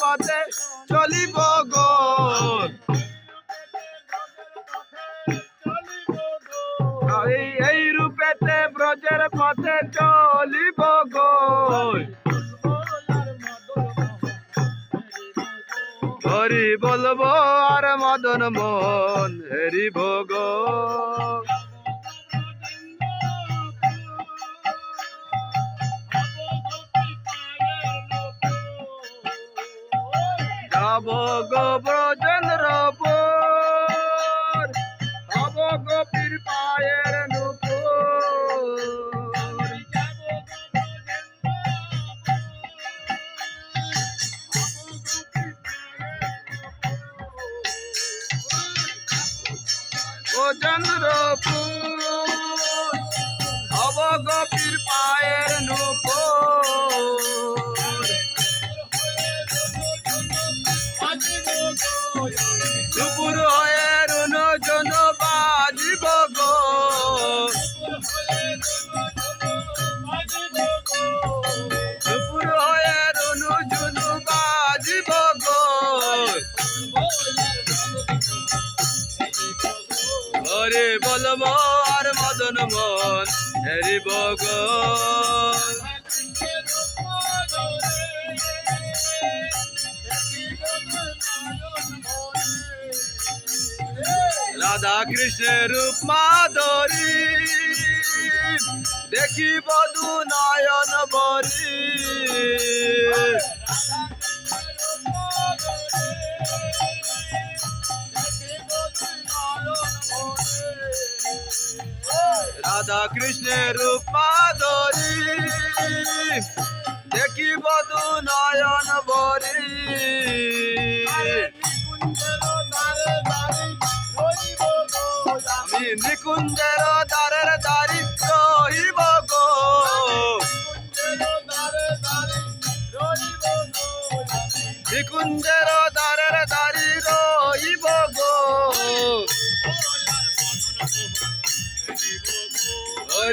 পথে চলিব এই রূপেতে ব্রজের পথে চলিব গো। হরি বলব আর মদন মোহন হরি ভোগ যাব গো ব্রজেন্দ্রপুর হব গোপীর পায়ের ও চন্দ্রপুর। হরে বলব আর মদন মন হরিব গো রাধা কৃষ্ণের রূপ মাধুরী দেখি বধু নয়ন রাধা কৃষ্ণের রূপ মাধুরী দেখি বধু নয়ন বরি। আমি নিকুঞ্জের দ্বারের দারি রহিব গো। নিকুঞ্জের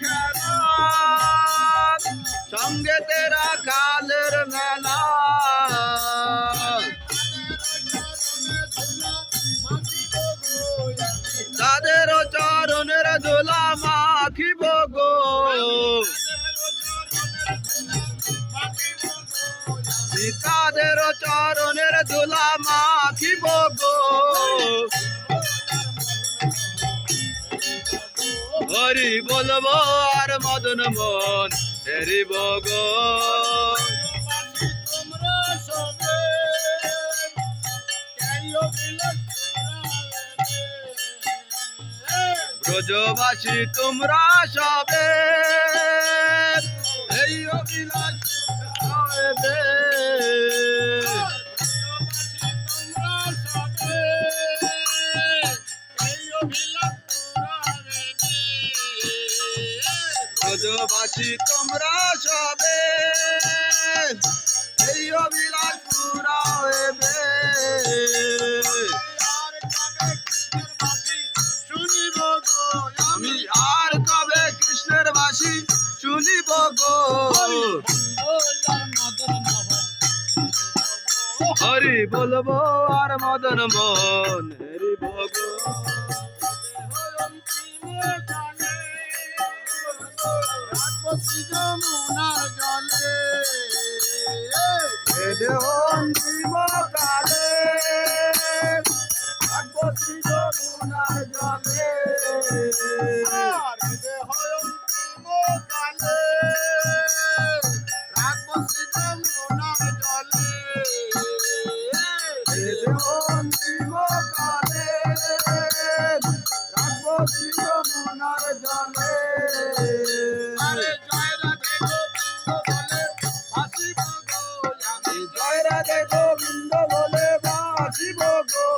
খেলা সঙ্গে তেরা কালের মেলা। তাদের চরণের দোলা মাখিব গো। তাদের চরণের হরি বলব আর মদন মন হেরি গো। ব্রজবাসী তোমরা সবে ব্রজবাসী তোমরা সবে। এই অভিলাষ পুরা হবে আমি আর কবে কৃষ্ণের বাসী শুনিব গো? হরি বলব আর মদন মন হরি গো। এদে অন্তিম কালে ভগবতী যমুনার জলে। রাধে গোবিন্দ বলে বাঁচিব গো।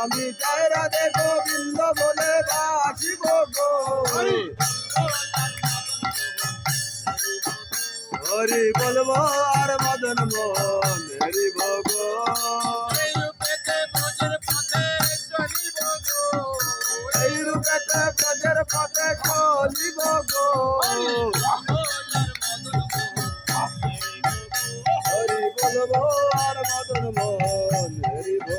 আমি জয় রাধে গোবিন্দ বলে বাঁচিব গো। হরি বলব আর মদন মোহন হরি আর মদন মোহন হরি